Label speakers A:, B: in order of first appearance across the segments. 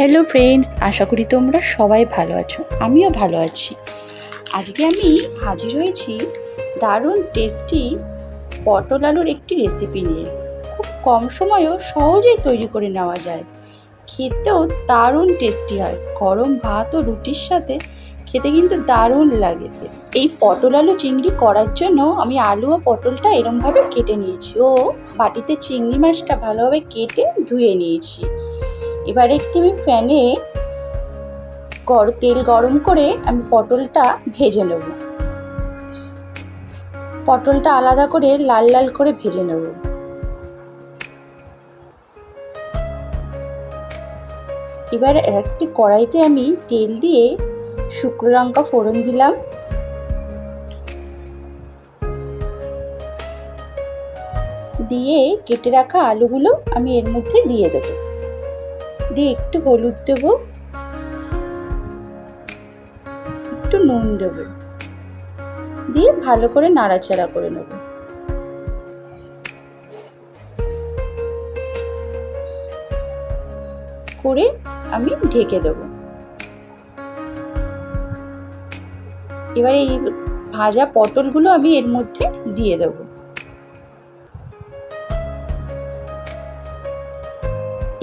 A: Hello friends আশা করি তোমরা সবাই ভালো আছো। আমিও ভালো আছি। আজকে আমি হাজির হয়েছি দারুণ টেস্টি পটল আলুর একটি রেসিপি নিয়ে। খুব কম সময়েও সহজেই তৈরি করে নেওয়া যায়। খেতেও দারুণ টেস্টি হয়। গরম ভাত ও রুটির সাথে খেতে কিন্তু দারুণ লাগে। এই পটল আলু চিংড়ি করার জন্য আমি আলু ও পটলটা এরমভাবে কেটে নিয়েছি। ও বাটিতে চিংড়ি মাছটা ভালোভাবে কেটে ধুয়ে নিয়েছি। এবার একটি আমি ফ্যানে গর, তেল গরম করে আমি পটলটা ভেজে নেব। পটলটা আলাদা করে লাল লাল করে ভেজে নেব। এবার একটি কড়াইতে আমি তেল দিয়ে শুকনো লঙ্কা ফোড়ন দিলাম। দিয়ে কেটে রাখা আলুগুলো আমি এর মধ্যে দিয়ে দেবো। দিয়ে একটু হলুদ দেব। একটু নুন দেব। দিয়ে ভালো করে নাড়াচাড়া করে নেব। করে আমি ঢেকে দেব। এবার এই ভাজা পটলগুলো আমি এর মধ্যে দিয়ে দেবো।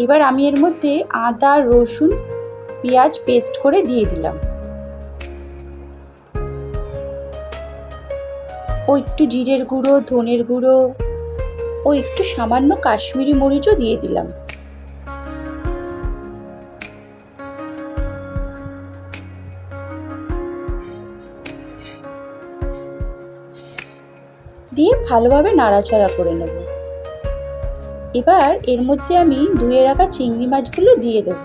A: এবার আমি এর মধ্যে আদা, রসুন, পেঁয়াজ পেস্ট করে দিয়ে দিলাম। ও একটু জিরের গুঁড়ো, ধনের গুঁড়ো, ও একটু সামান্য কাশ্মীরি মরিচও দিয়ে দিলাম। দিয়ে ভালোভাবে নাড়াচাড়া করে নেব। এবার এর মধ্যে আমি ধুয়ে রাখা চিংড়ি মাছগুলো দিয়ে দেব।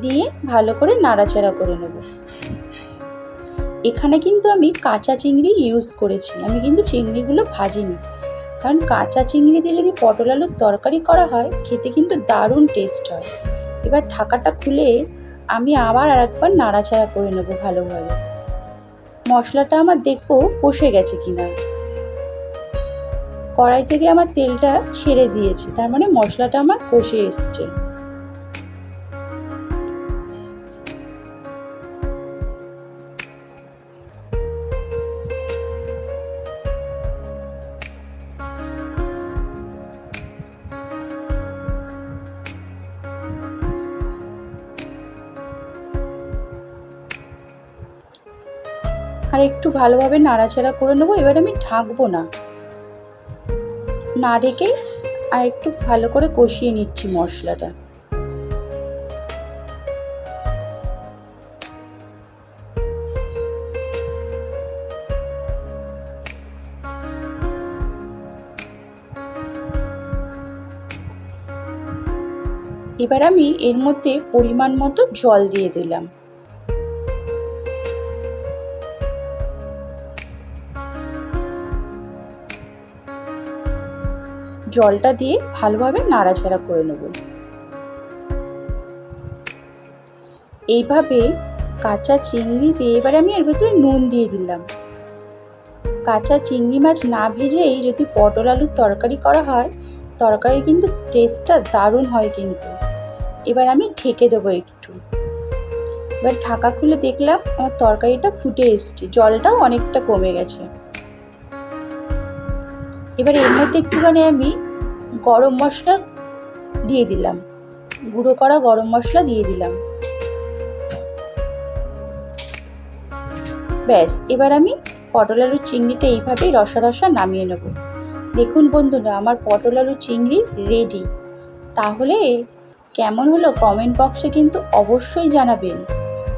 A: দিয়ে ভালো করে নাড়াচাড়া করে নেব। এখানে কিন্তু আমি কাঁচা চিংড়ি ইউজ করেছি। আমি কিন্তু চিংড়িগুলো ভাজিনি। কারণ কাঁচা চিংড়ি দিয়ে যদি পটল আলুর তরকারি করা হয়, খেতে কিন্তু দারুণ টেস্ট হয়। এবার ঢাকাটা খুলে আমি আবার আর একবার নাড়াচাড়া করে নেব ভালোভাবে। মশলাটা আমার দেখব কষে গেছে কিনা। কড়াই থেকে আমার তেলটা ছেড়ে দিয়েছে। তার মানে মশলাটা আমার কষে এসছে। আর একটু ভালোভাবে নাড়াচাড়া করে নেব। এবার আমি ঢাকবো না। না ঢেকেই আর একটু ভালো করে কষিয়ে নিচ্ছি মশলাটা। এবার আমি এর মধ্যে পরিমাণ মতো জল দিয়ে দিলাম। জলটা দিয়ে ভালোভাবে নাড়াচাড়া করে নেব। এইভাবে কাঁচা চিংড়ি দিয়ে এবারে আমি এর ভেতরে নুন দিয়ে দিলাম। কাঁচা চিংড়ি মাছ না ভেজেই যদি পটল আলুর তরকারি করা হয় তরকারি কিন্তু টেস্টটা দারুণ হয় কিন্তু। এবার আমি ঢেকে দেবো একটু। এবার ঢাকা খুলে দেখলাম আমার তরকারিটা ফুটে এসছে, জলটাও অনেকটা কমে গেছে। এবার এর মধ্যে একটুখানি আমি গরম মশলা দিয়ে দিলাম। গুঁড়ো করা গরম মশলা দিয়ে দিলাম। ব্যাস, এবার আমি পটল আলুর চিংড়িটা এইভাবেই রসা রসা নামিয়ে নেব। দেখুন বন্ধুরা, আমার পটল আলু চিংড়ি রেডি তাহলে কেমন হলো কমেন্ট বক্সে কিন্তু অবশ্যই জানাবেন।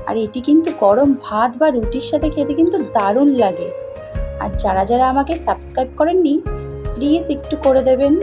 A: আর এটি কিন্তু গরম ভাত বা রুটির সাথে খেতে কিন্তু দারুণ লাগে। আর যারা যারা আমাকে সাবস্ক্রাইব করেননি প্লিজ একটু করে দেবেন।